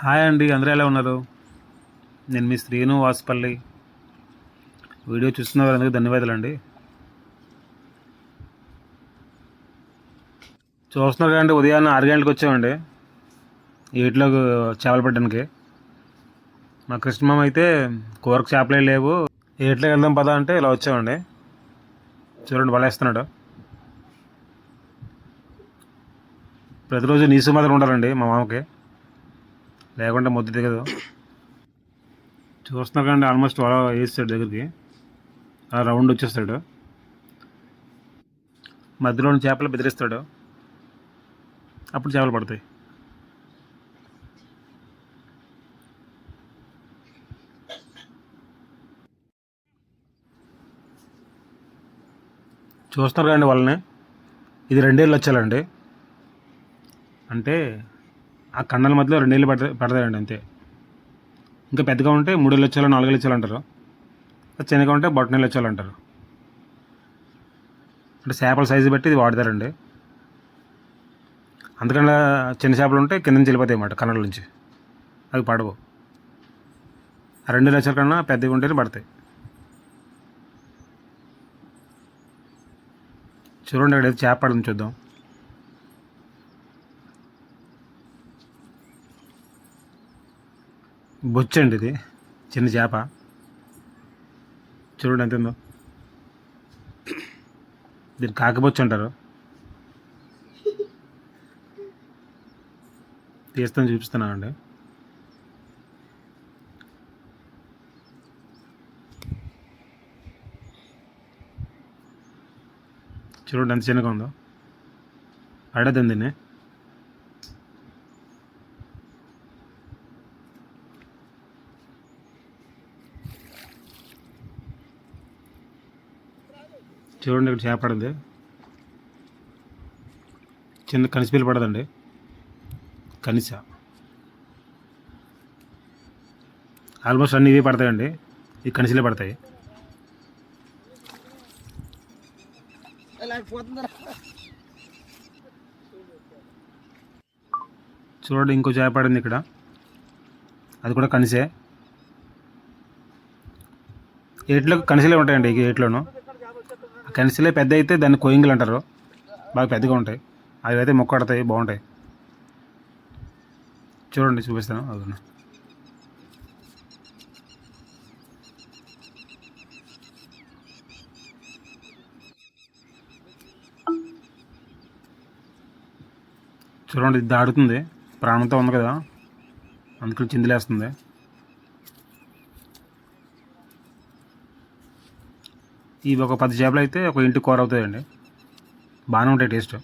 Hi అండి అందరూ ఎలా ఉన్నారు? నేను మీ శ్రీను వాసుపల్లి. వీడియో చూస్తున్న వారందరికీ ధన్యవాదాలు అండి. చూస్తున్నారు కదండి ఉదయాన్నే ఆరు గంటలకు వచ్చామండి. ఏటిలో చేపలు పట్టడానికి. మా కృష్ణమ్మ అయితే కూరకు చేపలే లేవు. ఏట్లోకి వెళ్దాం పదా అంటే ఇలా వచ్చామండి. చూడండి వలేస్తున్నాడు ప్రతిరోజు నీసు మాత్రం ఉండాలండి మా మామకి. లేకుండా ముద్ద దిగదు. చూస్తున్నారు కానీ ఆల్మోస్ట్ అలా వేస్తాడు దగ్గరికి. ఆ రౌండ్ వచ్చేస్తాడు. మధ్యలో ఉన్న చేపలు బెదిరిస్తాడు. అప్పుడు చేపలు పడతాయి. చూస్తున్నారు కదండి వాళ్ళని? ఇది రెండేళ్ళు వచ్చాలండి. అంటే ఆ కండల మధ్యలో రెండేళ్ళు పడతాయి పడతాయండి అంతే. ఇంకా పెద్దగా ఉంటే మూడేళ్ళు వచ్చాలో నాలుగేళ్ళు వచ్చాలో అంటారు. చిన్నగా ఉంటే బొట్టనేళ్ళు వచ్చాలో అంటారు. అంటే చేపల సైజు బట్టి ఇది వాడతారండి. అందుకని చిన్న చేపలు ఉంటే కింద నుంచి వెళ్ళిపోతాయి అన్నమాట కన్నడ నుంచి. అవి పడవు. ఆ రెండు లక్షల కన్నా పెద్దగా ఉంటేనే పడతాయి. చూడండి అక్కడ చేప పడుతుంది చూద్దాం. బొచ్చండి ఇది చిన్న చేప. చూడండి ఎంత ఉందో. దీన్ని కాకబొచ్చు అంటారు తీస్తాను చూపిస్తున్నానండి చూడండి ఎంత చిన్నగా ఉందో. అడదండి చూడండి ఇక్కడ చేప పడింది చిన్న కనిసిపిల్లి పడదండి. కనిస. ఆల్మోస్ట్ అన్ని ఇవి పడతాయండి. ఈ కనిసిలే పడతాయి. చూడండి ఇంకో చేప పడింది ఇక్కడ. అది కూడా కనిసే. ఏట్లో కనిసలే ఉంటాయండి ఈ ఏట్లోనూ. కనిసిలే పెద్ద అయితే దాన్ని కోయింగులు అంటారు. బాగా పెద్దగా ఉంటాయి. అవి అయితే మొక్కడతాయి బాగుంటాయి. చూడండి చూపిస్తాను. అవును చూడండి ఇది దాడుతుంది. ప్రాణంతో ఉంది కదా. అందుకని చిందులేస్తుంది. ఇవి ఒక పది చేపలు అయితే ఒక ఇంటి కూర అవుతాయండి. బాగానే ఉంటాయి టేస్ట్.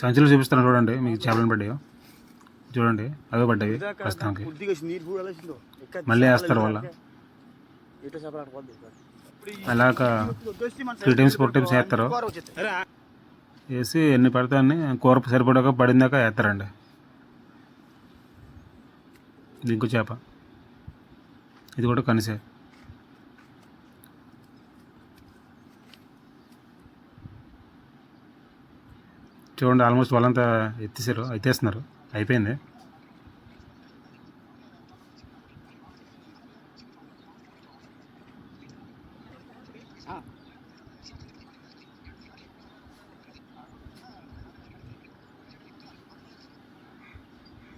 సంచులు చూపిస్తాను చూడండి మీకు చేపలను పడ్డాయి చూడండి అవే పడ్డాయి ప్రస్తుతానికి. మళ్ళీ వేస్తారు వాళ్ళ. అలాగ త్రీ టైమ్స్ ఫోర్ టైమ్స్ వేస్తారు. వేసి ఎన్ని పడతాయని కూర సరిపడాక పడిందాక వేస్తారండి. దింకు చేప. ఇది కూడా కనిసే. చూడండి ఆల్మోస్ట్ వాళ్ళంతా ఎత్తేసారు ఎత్తేస్తున్నారు. అయిపోయింది.